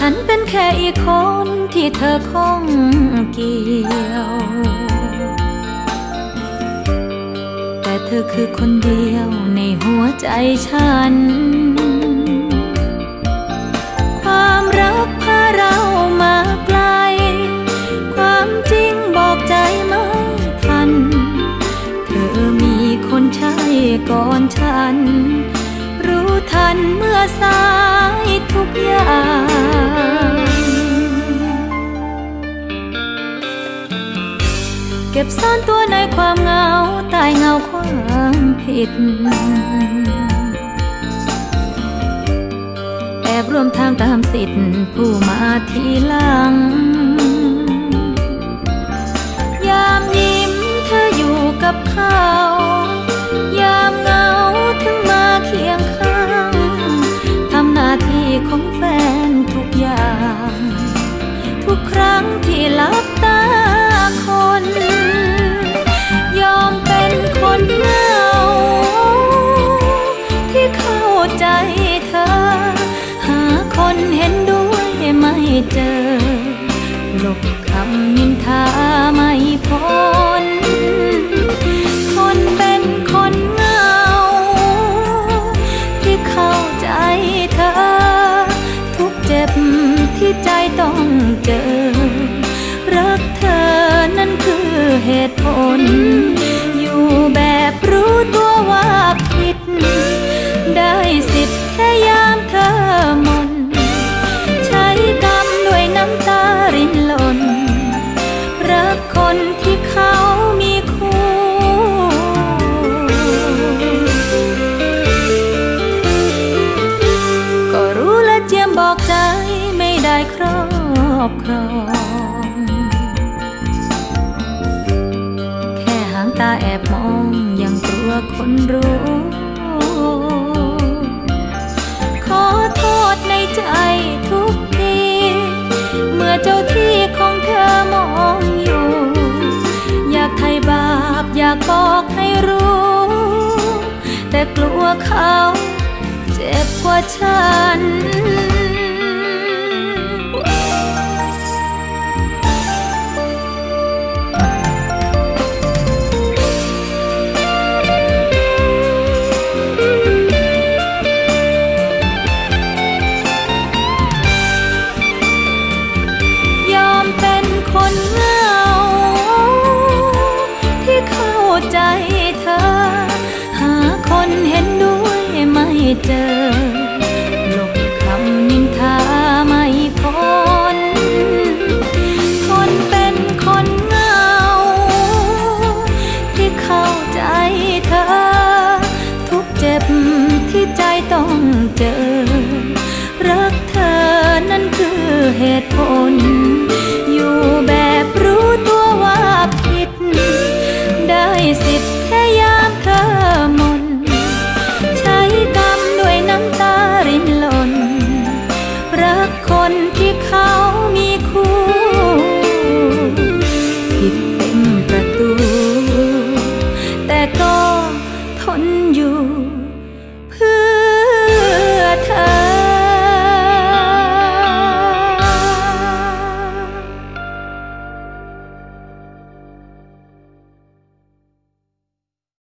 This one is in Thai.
ฉันเป็นแค่อีกคนที่เธอคงเกี่ยว แต่เธอคือคนเดียวในหัวใจฉัน ความรักพาเรามาไกล ความจริงบอกใจไม่ทัน เธอมีคนใช่ก่อนฉัน รู้ทันเมื่อ สายทุกอย่างเก็บซ่อนตัวในความเหงาใต้เงาความผิด แอบร่วมทางตามสิทธิ์ผู้มาทีหลัง ยามยิ้มเธออยู่กับเขา เจอลบคำนินทาไม่พ้น คนเป็นคนเงา ที่เข้าใจเธอ ทุกเจ็บที่ใจต้องเจอ รักเธอนั้นคือเหตุผล ไม่ได้ครอบครองแค่หางตาแอบมองยังกลัวคนรู้ ขอโทษในใจทุกที เมื่อเจ้าที่ของเธอมองอยู่ อยากไถ่บาปอยากบอกให้รู้ แต่กลัวเขาเจ็บกว่าฉัน เจอ